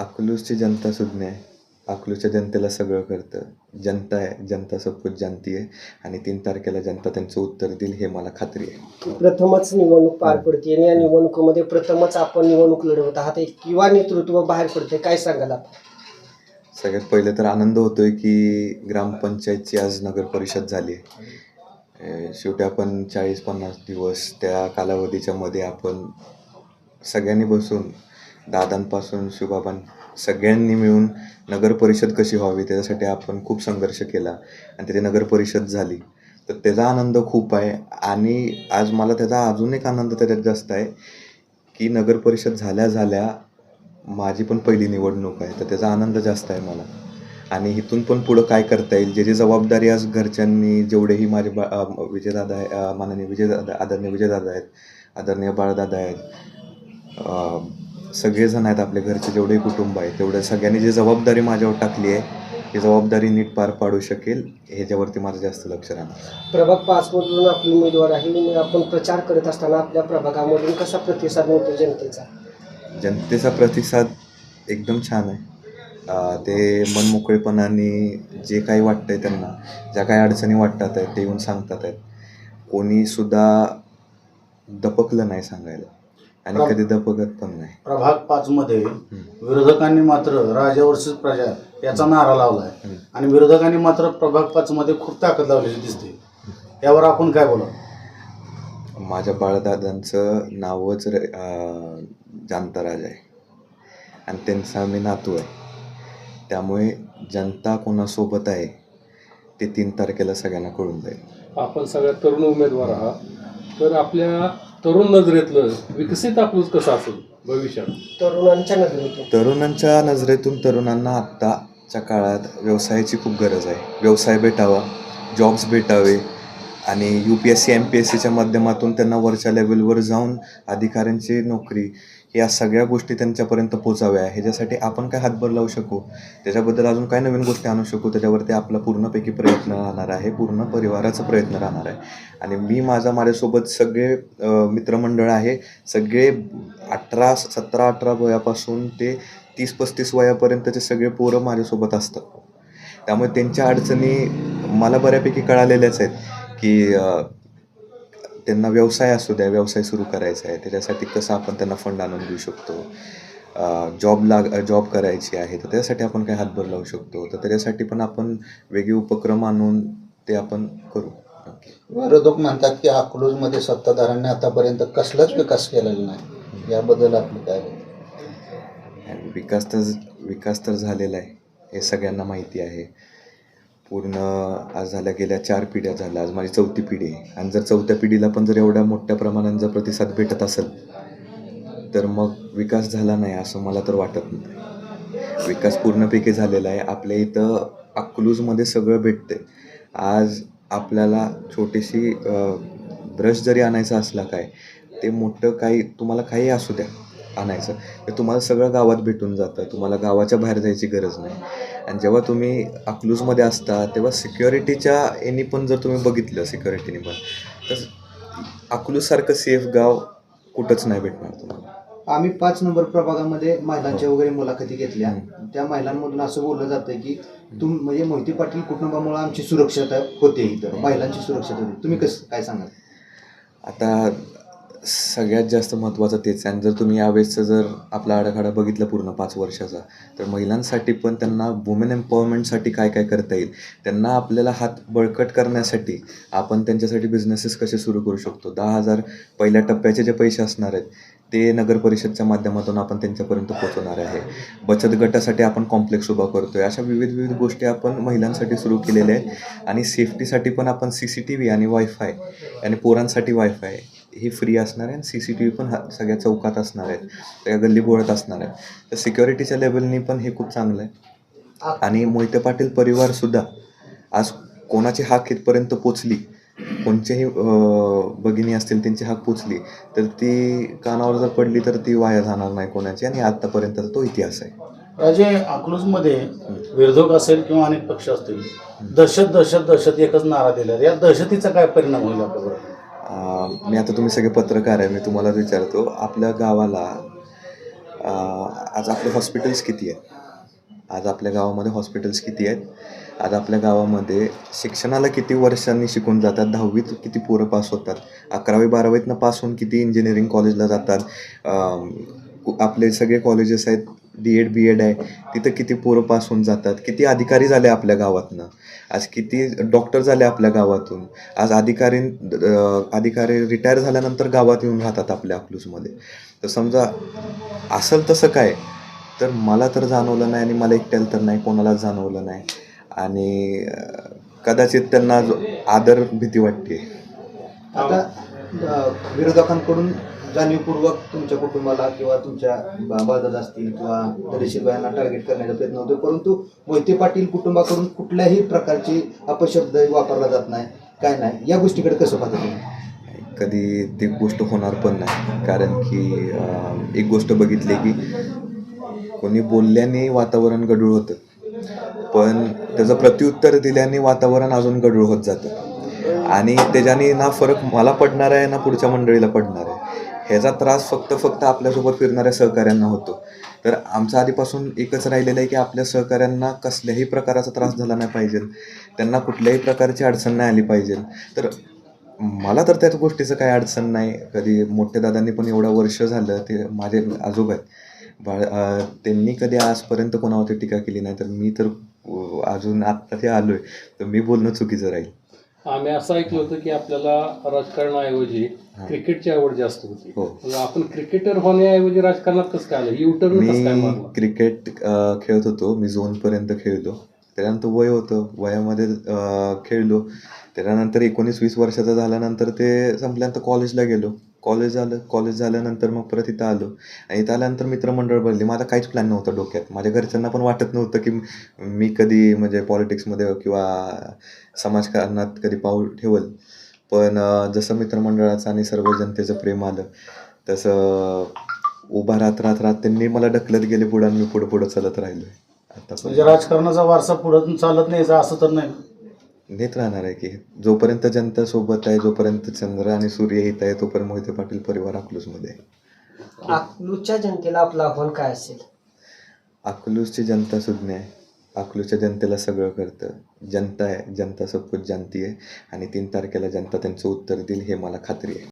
अकलूजची जनता सुज्ञ आहे. अकलूजच्या जनतेला सगळं करतं. जनता आहे जनता सब कुछ जानती आहे आणि तीन तारखेला जनता त्यांचं उत्तर देईल हे मला खात्री आहे. प्रथमच निवडणूक पार पडते आणि या निवडणुकीमध्ये प्रथमच आपण निवडणूक लढवत आहात. एक किंवा नेतृत्व बाहेर पडते काय सांगाल आपण? सगळ्यात पहिले तर आनंद होतोय की ग्रामपंचायतची आज नगर परिषद झाली आहे. शेवटी आपण चाळीस पन्नास दिवस त्या कालावधीच्या मध्ये आपण सगळ्यांनी बसून दादांपासून शिवबाबां सगळ्यांनी मिळून नगर परिषद कशी व्हावी त्याच्यासाठी आपण खूप संघर्ष केला. आणि त्याची नगर परिषद झाली. तर त्याचा आनंद खूप आहे. आणि आज मला त्याचा अजून एक आनंद त्याच्यात जास्त आहे की नगर परिषद झाल्या झाल्या माझी पण पहिली निवडणूक आहे. तर त्याचा आनंद जास्त आहे मला. आणि इथून पण पुढं काय करता येईल? जे जे जबाबदारी आज घरच्यांनी जेवढेही माझे बा विजयदादा आहे माननीय विजयदादा आदरणीय विजयदादा आहेत आदरणीय बाळदादा आहेत सगळेजण आहेत आपल्या घरचे जेवढेही कुटुंब आहे तेवढ्या सगळ्यांनी जी जबाबदारी माझ्यावर टाकली आहे ही जबाबदारी नीट पार पाडू शकेल ह्याच्यावरती माझं जास्त लक्ष राहणार. प्रभाग पाच मधून आपली उमेदवार आहे आणि आपण प्रचार करत असताना आपल्या प्रभागामधून कसा प्रतिसाद मिळतो जनतेचा? जनतेचा प्रतिसाद एकदम छान आहे. ते मनमोकळेपणाने जे काही वाटतंय त्यांना ज्या काही अडचणी वाटतात आहेत ते येऊन सांगतात आहेत. कोणीसुद्धा दपकलं नाही सांगायला. आणि कधी दपकत पण नाही. प्रभाग पाच मध्ये विरोधकांनी मात्र राजावरच प्रजा याचा नारा लावलाय. आणि विरोधकांनी मात्र प्रभाग पाच मध्ये खूप ताकद लावलेली दिसते. यावर आपण काय बोला माझ्या बाळदादांचं नावच र अं, जांताराज आहे. आणि त्यांचा मी नातू आहे. त्यामुळे जनता कोणासोबत आहे ते तीन तारखेला सगळ्यांना कळून जाईल. आपण सगळ्यात तरुण उमेदवार आहात. तर आपल्या तरुण नजरेतलं विकसित अकलूज कसं असेल भविष्यात? तरुणांच्या नजरेतून. तरुणांच्या नजरेतून तरुणांना आत्ताच्या काळात व्यवसायाची खूप गरज आहे. व्यवसाय भेटावा जॉब्स भेटावे आणि U P S C M P S सीच्या माध्यमातून त्यांना वरच्या लेवलवर जाऊन अधिकाऱ्यांची नोकरी या सगळ्या गोष्टी त्यांच्यापर्यंत पोचाव्या ह्याच्यासाठी आपण काय हातभार लावू शकू? त्याच्याबद्दल अजून काय नवीन गोष्टी आणू शकू? त्याच्यावरती आपला पूर्णपैकी प्रयत्न राहणार आहे. पूर्ण परिवाराचा प्रयत्न राहणार आहे. आणि मी माझा माझ्यासोबत सगळे मित्रमंडळ आहे. सगळे अठरा सतरा अठरा वयापासून ते तीस पस्तीस वयापर्यंतचे सगळे पोरं माझ्यासोबत असतात. त्यामुळे त्यांच्या अडचणी मला बऱ्यापैकी कळालेल्याच आहेत. की त्यांना व्यवसाय असू द्या व्यवसाय सुरू करायचा आहे त्याच्यासाठी कसं आपण त्यांना फंड आणून देऊ शकतो? जॉब लाग जॉब करायची आहे तर त्यासाठी आपण काय हातभार लावू शकतो. तर त्याच्यासाठी पण आपण वेगळे उपक्रम आणून ते आपण करू. विरोधक म्हणतात की अकलूजमध्ये सत्ताधाऱ्यांनी आतापर्यंत कसलाच विकास केलेला नाही. याबद्दल आपलं काय विकास तर विकास तर झालेला आहे हे सगळ्यांना माहिती आहे. पूर्ण आज झाल्या गेल्या चार पिढ्या झाल्या. आज माझी चौथी पिढी आहे. आणि जर चौथ्या पिढीला पण जर एवढ्या मोठ्या प्रमाणात जर प्रतिसाद भेटत असेल तर मग विकास झाला नाही असं मला तर वाटत नाही. विकास पूर्णपैकी झालेला आहे. आपल्या इथं अकलूजमध्ये सगळं भेटते आज आपल्याला छोटीशी ब्रश जरी आणायचा असला काय ते मोठं काही तुम्हाला काही असू द्या. आणायचं. तर तुम्हाला सगळं गावात भेटून जातं. तुम्हाला गावाच्या बाहेर जायची गरज नाही. आणि जेव्हा तुम्ही अकलूजमध्ये असता तेव्हा सिक्युरिटीच्या यांनी पण जर तुम्ही बघितलं सिक्युरिटीने पण तर अकलूजसारखं सेफ गाव कुठंच नाही भेटणार तुम्हाला. आम्ही पाच नंबर प्रभागामध्ये महिलांच्या वगैरे मुलाखती घेतल्या. त्या महिलांमधून असं बोललं जातं की तुम म्हणजे मोहिते पाटील कुटुंबामुळे आमची सुरक्षता होते इथं. महिलांची सुरक्षता होते. तुम्ही कसं काय सांगाल? आता सगळ्यात जास्त महत्त्वाचं तेच आणि जर तुम्ही यावेळेसचं जर आपला आडाखाडा बघितला पूर्ण पाच वर्षाचा तर महिलांसाठी पण त्यांना वुमेन एम्पॉवरमेंटसाठी काय काय करता येईल? त्यांना आपल्याला हात बळकट करण्यासाठी आपण त्यांच्यासाठी बिझनेसेस कसे सुरू करू शकतो? दहा हजार पहिल्या टप्प्याचे जे पैसे असणार आहेत ते नगर परिषदच्या माध्यमातून आपण त्यांच्यापर्यंत पोहोचवणार आहे. बचत गटासाठी आपण कॉम्प्लेक्स उभा करतो आहे अशा विविध विविध गोष्टी आपण महिलांसाठी सुरू केलेल्या आहेत. आणि सेफ्टीसाठी पण आपण सी सी टी व्ही आणि वायफाय आणि पोरांसाठी वायफाय हे फ्री असणार आहे आणि सी सी टी व्ही पण हा सगळ्या चौकात असणार आहेत. सगळ्या गल्ली बोळत असणार आहे तर सिक्युरिटीच्या लेवलनी पण हे खूप चांगलं आहे. आणि मोहिते पाटील परिवारसुद्धा आज कोणाची हाक इथपर्यंत पोचली? कोणचेही अं, भगिनी असतील त्यांची हाक पोचली तर ती कानावर जर पडली तर ती वाया जाणार नाही कोणाची आणि आत्तापर्यंतचा तो इतिहास आहे. राजे अकलूजमध्ये विरोधक असेल किंवा अनेक पक्ष असतील दहशत दहशत दहशत एकच नारा दिला या दहशतीचा काय परिणाम होईल आपल्याबरोबर? मी आता तुम्ही सगळे पत्रकार आहे मी तुम्हाला विचारतो आपल्या गावाला आज आपले हॉस्पिटल्स किती आहेत? आज आपल्या गावामध्ये हॉस्पिटल्स किती आहेत? आज आपल्या गावामध्ये शिक्षणाला किती वर्षांनी शिकून जातात? दहावीत किती पोरं पास होतात? अकरावी बारावीतनं पास होऊन किती इंजिनिअरिंग कॉलेजला जातात? आपले सगळे कॉलेजेस आहेत डी एड बी एड आहे. तिथं किती पोरं पास होऊन जातात किती अधिकारी झाले आपल्या गावातनं. आज किती डॉक्टर झाले आपल्या गावातून. आज अधिकारी अधिकारी रिटायर झाल्यानंतर गावात येऊन राहतात आपल्या अकलूजमध्ये तर समजा असेल तसं काय? तर मला तर जाणवलं नाही आणि मला एकट्याला तर नाही कोणालाच जाणवलं नाही. आणि कदाचित त्यांना आदर भीती वाटते. आता विरोधकांकडून जाणीवपूर्वक तुमच्या कुटुंबाला किंवा तुमच्या बा- बाळदादा असतील किंवा दरेशील बायांना टार्गेट करण्याचा प्रयत्न होतो परंतु मोहिते पाटील कुटुंबाकडून कुठल्याही प्रकारची अपशब्द वापरला जात नाही. काय नाही. या गोष्टीकडे कसं पाहता तुम्ही? कधी ती गोष्ट होणार पण नाही. कारण की एक गोष्ट बघितली की कोणी बोलल्याने वातावरण गडूळ होतं. पण त्याचं प्रत्युत्तर दिल्याने वातावरण अजून गढूळ होत जातं. आणि त्याच्याने ना फरक मला पडणार आहे ना पुढच्या मंडळीला पडणार आहे. ह्याचा त्रास फक्त फक्त आपल्यासोबत फिरणाऱ्या सहकाऱ्यांना होतो. तर आमचं आधीपासून एकच राहिलेलं आहे की आपल्या सहकाऱ्यांना कसल्याही प्रकाराचा त्रास झाला नाही पाहिजे. त्यांना कुठल्याही प्रकारची अडचण नाही आली पाहिजे. तर मला तर त्याच गोष्टीचं काही अडचण नाही. कधी मोठ्या दादांनी पण एवढं वर्ष झालं ते माझे आजोबा आहेत. बाळ त्यांनी कधी आजपर्यंत कोणावरती टीका केली नाही. तर मी तर अजून आत्ता ते आलो आहे तर मी बोलणं चुकीचं राहील. आम्ही असं ऐकलं होतं की आपल्याला राजकारणाऐवजी क्रिकेटची आवड जास्त होती. हो. मग आपण क्रिकेटर होण्याऐवजी राजकारणात कसं काय आलं? युटर्न कसं काय मी मारलं? क्रिकेट अ, खेळत होतो. मी झोनपर्यंत खेळलो. त्याच्यानंतर वय होतं. वयामध्ये अ, खेळलो. त्याच्यानंतर एकोणीस वीस वर्षाचा झाल्यानंतर ते संपल्यानंतर कॉलेजला गेलो. कॉलेज झालं कॉलेज झाल्यानंतर मग परत इथं आलो. आणि इथं आल्यानंतर मित्रमंडळ बनले माझा काहीच प्लॅन नव्हता डोक्यात. माझ्या घरच्यांना पण वाटत नव्हतं की मी कधी म्हणजे पॉलिटिक्समध्ये किंवा समाजकारणात कधी पाऊल ठेवल. पण जसं मित्रमंडळाचं आणि सर्व जनतेचं प्रेम आलं तसं उभा राहत राहत राहत त्यांनी मला ढकलत गेले पुढं आणि मी पुढं पुढं चालत राहिलो आता म्हणजे राजकारणाचा वारसा पुढं चालत नाही असं तर नाही नेत राहणार आहे की जोपर्यंत जनता सोबत आहे जोपर्यंत चंद्र आणि सूर्य हित आहे तोपर्यंत मोहिते पाटील परिवार अकलूजमध्ये आहे. अकलूजच्या जनतेला आपलं आव्हान काय असेल? अकलूजची जनता सुज्ञ आहे. अकलूजच्या जनतेला सगळं करतं जनता आहे जनता सब कुछ जानती आहे. आणि तीन तारखेला जनता त्यांचं उत्तर देईल हे मला खात्री आहे.